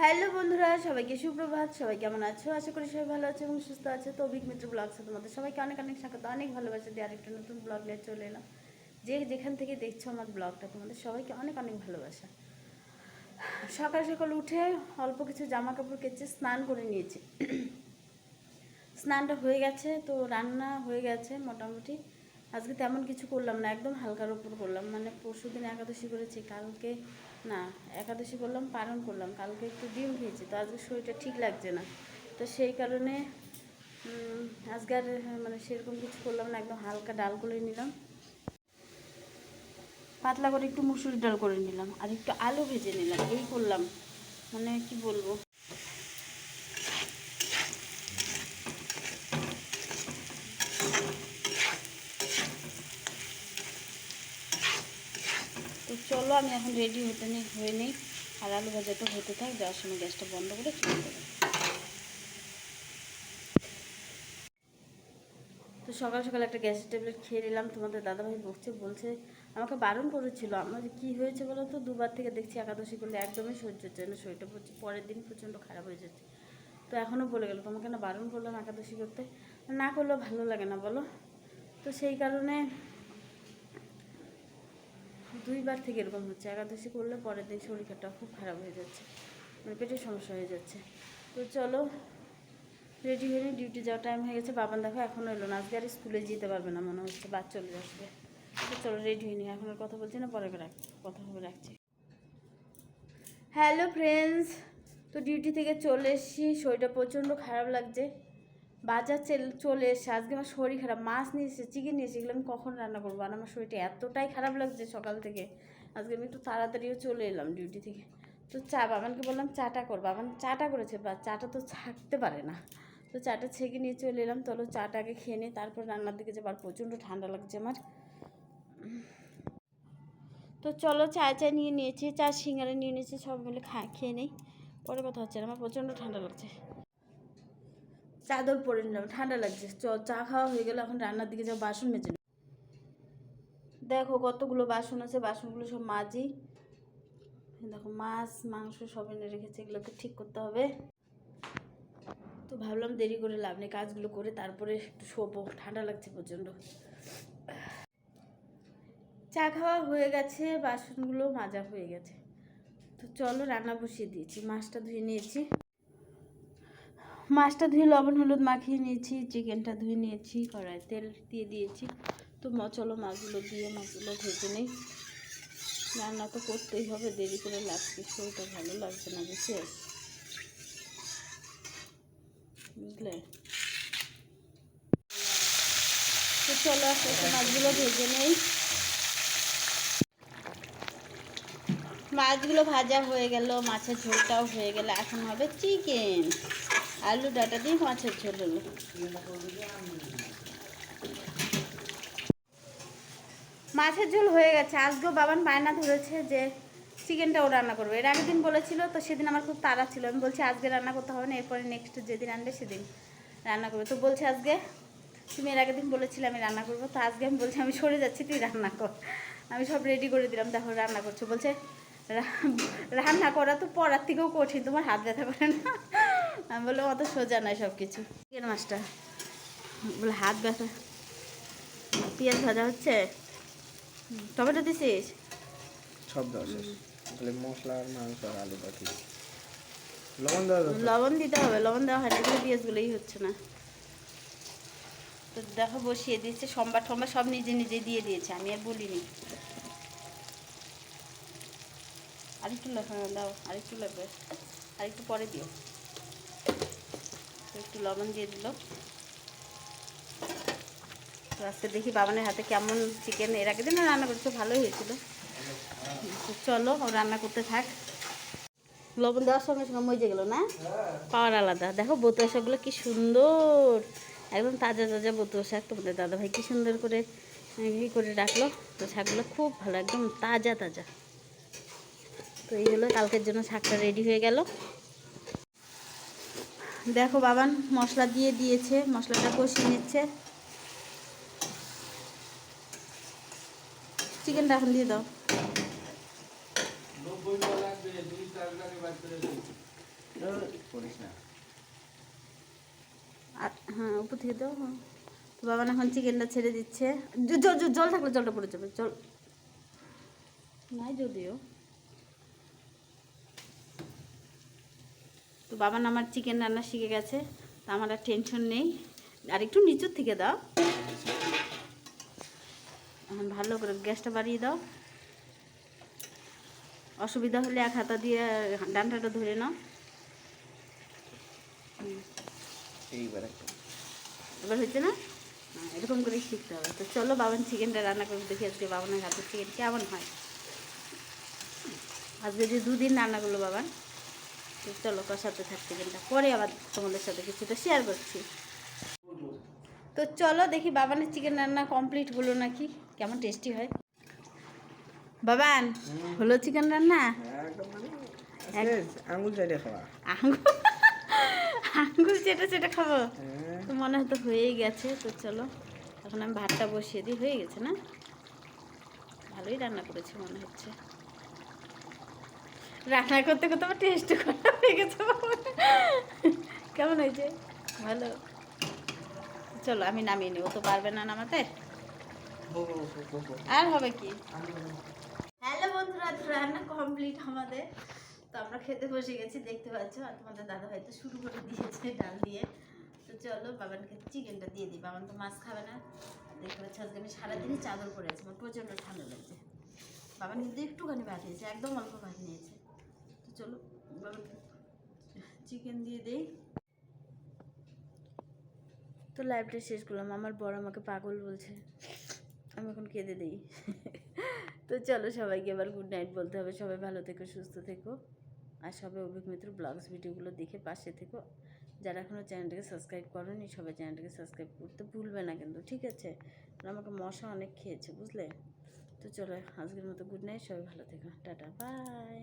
Hello বন্ধুরা, সবাইকে সুপ্রভাত, সবাই কেমন আছো? আশা করি সবাই ভালো আছে এবং সুস্থ আছে। তো অভিক মিত্র ব্লগসে তোমাদের সবাইকে অনেক অনেক স্বাগত, অনেক ভালোবাসা দিয়ে আরেকটা নতুন ব্লগ নিয়ে চলে এলাম। যে যেখান থেকে দেখছ আমার ব্লগটা, তোমাদের সবাইকে অনেক অনেক ভালোবাসা। সকাল সকাল উঠে অল্প কিছু জামা কাপড় কেচে স্নান করে নিয়েছি। স্নানটা হয়ে গেছে, তো রান্না হয়ে গেছে মোটামুটি। আজকে তেমন কিছু করলাম না, একদম হালকার উপর করলাম। মানে পরশু দিন একাদশী করেছি, কালকে না, একাদশী করলাম, পালন করলাম, কালকে একটু ডিম খেয়েছি, তো আজকে শরীরটা ঠিক লাগছে না। তো সেই কারণে আজকে আর মানে সেরকম কিছু করলাম না, একদম হালকা ডাল করে নিলাম। পাতলা করে একটু মুসুর ডাল করে নিলাম, আর একটু আলু ভেজে নিলাম, এই করলাম। মানে কি বলব? চলো, আমি এখন রেডি হতে নেই হয়ে নেই। আর আলু ভাজাটা হতে থাক, যাওয়ার সময় গ্যাসটা বন্ধ করে চলে দেবো তো সকাল সকাল একটা গ্যাসের ট্যাবলেট খেয়ে নিলাম। তোমাদের দাদাভাই বকছে, বলছে, আমাকে বারণ করেছিল। আমার কী হয়েছে বলো তো? দুবার থেকে দেখছি একাদশী করলে একদমই সহ্য হচ্ছে না, শরীরটা প্রচুর পরের দিন প্রচণ্ড খারাপ হয়ে যাচ্ছে। তো এখনও বলে গেল, তোমাকে না বারণ করলাম একাদশী করতে? না করলেও ভালো লাগে না বলো। তো সেই কারণে দুইবার থেকে এরকম হচ্ছে। একাদশী করলে পরের দিন শরীরটা খুব খারাপ হয়ে যাচ্ছে। মানে পেটের সমস্যা হয়ে যাচ্ছে। তো চলো রেডি হয়ে ডিউটি যাওয়ার টাইম হয়ে গেছে। বাবান দেখো এখনও এলো না। আজকে আর স্কুলে যেতে পারবে না, মনে হচ্ছে বাদ চলে আসবে। তো চলো রেডি হয়ে নি। এখন আর কথা বলছি না, পরে রাখ, কথা হবে, রাখছি। হ্যালো ফ্রেন্ডস তো ডিউটি থেকে চলে এসেছি। শরীরটা প্রচণ্ড খারাপ লাগছে। বাজার চেল- চলে এসে, আজকে আমার শরীর খারাপ, মাছ নিয়ে এসে চিকেন নিয়ে এসে এগুলো আমি কখন রান্না করব? আর আমার শরীরটা এতটাই খারাপ লাগছে সকাল থেকে। আজকে আমি একটু তাড়াতাড়িও চলে এলাম ডিউটি থেকে। তো চা, বাবানকে বললাম চাটা কর, বাবান চাটা করেছে, বা চাটা তো ছাকতে পারে না। তো চাটা ছেঁকে নিয়ে চলে এলাম চলো চাটা আগে খেয়ে নিই তারপর রান্নার দিকে যাবার প্রচণ্ড ঠান্ডা লাগছে আমার। তো চলো চা চা নিয়ে নিয়েছি, চা, সিঙ্গারা নিয়ে নিয়েছি, সব মিলে খা, খেয়ে নেই। পরে কথা হচ্ছে আমার প্রচণ্ড ঠান্ডা লাগছে। চাদর পরে নিলাম, ঠান্ডা লাগছে। চ, চা খাওয়া হয়ে গেলে, এখন রান্নার দিকে যাও বাসন মেজে। দেখো কতগুলো বাসন আছে, বাসনগুলো সব মাজি। দেখো মাছ, মাংস সব এনে রেখেছে, এগুলোকে ঠিক করতে হবে। তো ভাবলাম দেরি করে লাভ নেই, কাজগুলো করে তারপরে একটু শোবো, ঠান্ডা লাগছে প্রচণ্ড। চা খাওয়া হয়ে গেছে, বাসনগুলো মাজা হয়ে গেছে। তো চলো রান্না বসিয়ে দিয়েছি, মাছটা ধুয়ে নিয়েছি। মাছটা ধুয়ে লবণ, হলুদ মাখিয়ে নিয়েছি, চিকেনটা ধুয়ে নিয়েছি কড়াই তেল দিয়ে দিয়েছি। তো ম- চলো মাছগুলো দিয়ে মাছগুলো ভেজে নেই। রান্না তো করতেই হবে, দেরি করে লাগছে শরীরটা ভালো লাগছে না বিশেষ বুঝলে? তো চলো আস্তে মাছগুলো ভেজে নেই। মাছগুলো ভাজা হয়ে গেল, মাছের ঝোলটাও হয়ে গেল, এখন হবে চিকেন। আলু, ডাটা দিয়ে মাছের ঝোল হলো। মাছের ঝোল হয়ে গেছে। আজকেও বাবান বায়না ধরেছে যে চিকেনটাও রান্না করবে। এর আগের দিন বলেছিল, তো সেদিন আমার খুব তাড়া ছিল। আমি বলছি, আজকে রান্না করতে হবে না, এরপরে নেক্সট যেদিন আনবে সেদিন রান্না করবে। তো বলছে, আজকে তুমি এর আগের দিন বলেছিলে আমি রান্না করব, তো আজকে আমি বলছি, আমি সরে যাচ্ছি, তুই রান্না কর। আমি সব রেডি করে দিলাম, দেখো, রান্না করছ। বলছে রান্না করা তো পড়ার থেকেও কঠিন, তোমার হাত ব্যথা করে না? আমি বললাম অত সোজা নয় সব কিছু চিকেন মাছটা। বলে হাত ব্যথা। পেঁয়াজ ভাজা হচ্ছে? টমেটো দিছিস? সব দেওয়া শেষ। তাহলে মশলা আর মাংস আর আলু বাকি। লবণ দেওয়া লবণ দিতে হবে। লবণ দেওয়া হয় না এগুলো পেঁয়াজগুলোই হচ্ছে না। তো দেখো বসিয়ে দিয়েছে। সোমবার টোমবার সব নিজে নিজে দিয়ে দিয়েছে। আমি আর বলিনি। আরেকটু লেখা দাও। আরেকটু লাগবে আরেকটু পরে দিও। একটু লবণ দিয়ে দিল। তো আজকে দেখি বাবানের হাতে কেমন চিকেন এর আগে দিন রান্না করেছ, ভালোই হয়েছিল। চলো রান্না করতে থাক। লবণ দেওয়ার সঙ্গে সঙ্গে মজে গেল না? পাওয়ার আলাদা। দেখো বতুয়া শাকগুলো কি সুন্দর। একদম তাজা তাজা বতুয়া শাক। তোমাদের দাদাভাই কি সুন্দর করে, ই করে রাখল। তো শাকগুলো খুব ভালো, একদম তাজা তাজা। তো এই হলো, কালকের জন্য শাকটা রেডি হয়ে গেল। দেখো বাবান মশলা দিয়ে দিয়েছে, মশলাটা কষিয়ে নিচ্ছে। চিকেনটা এখন দিয়ে দাও। হ্যাঁ দাও হ্যাঁ। তো বাবা এখন চিকেনটা ছেড়ে দিচ্ছে। জল থাকলে জলটা পড়ে যাবে, জল। নাই যদিও। তো বাবান আমার চিকেন রান্না শিখে গেছে তো আমার আর টেনশন নেই। আর একটু নিচুর থেকে দাও। এখন ভালো করে গ্যাসটা বাড়িয়ে দাও। অসুবিধা হলে এক হাতা দিয়ে ডান্ডাটা ধরে নাও। এবার হচ্ছে না? হ্যাঁ, এরকম করে শিখতে হবে। তো চলো বাবান চিকেনটা রান্না করে দেখি আজকে বাবানের হাতের চিকেন কেমন হয়। আজকে যে দুদিন রান্না করল বাবান। তো চলো কষাতে থাক চিকেনটা পরে আবার তোমাদের সাথে কিছুটা শেয়ার করছি। তো চলো দেখি বাবানের চিকেন রান্না কমপ্লিট হলো নাকি? কেমন টেস্টি হয়? বাবান হলো চিকেন রান্না? একদম মানে আঙুল চাইলে খাওয়া। আঙ্গুল? আঙ্গুল চেটে চেটে খাব? হ্যাঁ। তো মনে হয়তো হয়েই গেছে তো চলো। এখন আমি ভাতটা বসিয়ে দিই হয়ে গেছে না? ভালোই রান্না করেছি মনে হচ্ছে। রান্না করতে করতে আমার টেস্ট করা হয়ে গেছে। কেমন হয়েছে? ভালো। চলো, আমি নামিয়ে নিব। তো পারবে না নামাতে? আর হবে কি? হ্যালো বন্ধুরা রান্না কমপ্লিট আমাদের। তো আমরা খেতে বসে গেছি, দেখতে পাচ্ছ? আর তোমাদের দাদা হয়তো শুরু করে দিয়েছে ডাল দিয়ে। তো চলো, বাবানকে চিকেনটা দিয়ে দিই। বাবান তো মাছ খাবে না। দেখতে পাচ্ছ, আজকে আমি সারাদিনই চাদর পরে আছি, আমার প্রচণ্ড ঠান্ডা লাগছে। বাবান কিন্তু একটুখানি ভাত একদম অল্প ভাত নিয়েছে চলো চিকেন দিয়ে দেই। তো লাইভটা শেষ করলাম। আমার বড় আমাকে পাগল বলছে। আমি এখন কেঁদে দিই। তো চলো সবাইকে এবার গুড নাইট বলতে হবে। সবাই ভালো থেকো, সুস্থ থেকো। আর সবাই অভিক মিত্র ব্লগস ভিডিওগুলো দেখে পাশে থেকো। যারা এখনও চ্যানেলটাকে সাবস্ক্রাইব করেনি, সবাই চ্যানেলটাকে সাবস্ক্রাইব করতে ভুলবে না কিন্তু, ঠিক আছে? আমাকে মশা অনেক খেয়েছে, বুঝলে? তো চলো, আজকের মতো গুড নাইট সবাই ভালো থেকো। Tata bye